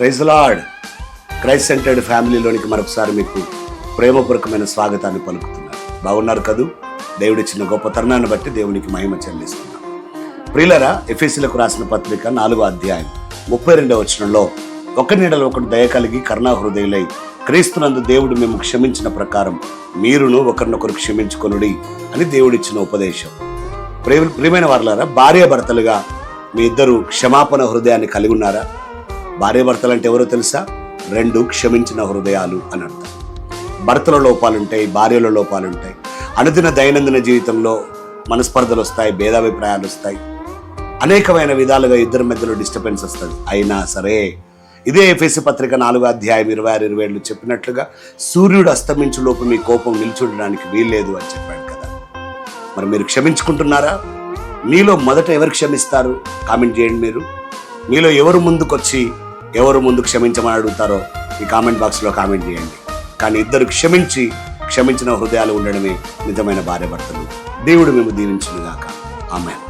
Praise Lord. Christ centred ఫ్యామిలీలోనికి మరొకసారి మీకు ప్రేమపూర్వకమైన స్వాగతాన్ని పలుకుతున్నాను. బాగున్నారు కదూ? దేవుడిచ్చిన గొప్ప తరుణాన్ని బట్టి దేవునికి మహిమ చెల్లిస్తున్నాం ప్రియులరా ఎఫ్ఎస్సీలకు రాసిన పత్రిక నాలుగో అధ్యాయం ముప్పై రెండవ వచనంలో ఒక నీడలో ఒకటి దయ కలిగి కరుణా హృదయులై క్రీస్తునందు దేవుడు మేము క్షమించిన ప్రకారం మీరును ఒకరినొకరు క్షమించుకొనుడి అని దేవుడిచ్చిన ఉపదేశం. ప్రేమ ప్రియమైన వారులారా భార్యాభర్తలుగా మీ ఇద్దరు క్షమాపణ హృదయాన్ని కలిగి ఉన్నారా? భార్యాభర్తలు అంటే ఎవరో తెలుసా? రెండు క్షమించిన హృదయాలు అని అర్థం. భర్తల లోపాలుంటాయి భార్యల లోపాలుంటాయి. అనుదిన దైనందిన జీవితంలో మనస్పర్ధలు వస్తాయి భేదాభిప్రాయాలు వస్తాయి. అనేకమైన విధాలుగా ఇద్దరి మధ్యలో డిస్టర్బెన్స్ వస్తుంది. అయినా సరే ఇదే ఎఫ్ఎస్సి పత్రిక నాలుగో అధ్యాయం ఇరవై ఆరు ఇరవై ఏళ్ళు చెప్పినట్లుగా సూర్యుడు అస్తమించు లోపు మీ కోపం నిల్చుండడానికి వీల్లేదు అని చెప్పాడు కదా. మరి మీరు క్షమించుకుంటున్నారా? మీలో మొదట ఎవరు క్షమిస్తారు? కామెంట్ చేయండి మీరు. మీలో ఎవరు ముందుకొచ్చి ఎవరు ముందు క్షమించమని అడుగుతారో ఈ కామెంట్ బాక్స్లో కామెంట్ చేయండి. కానీ ఇద్దరు క్షమించి క్షమించిన హృదయాలు ఉండడమే నిజమైన భార్యభర్తలు. దేవుడు మేము దీవించునుగాక. ఆమె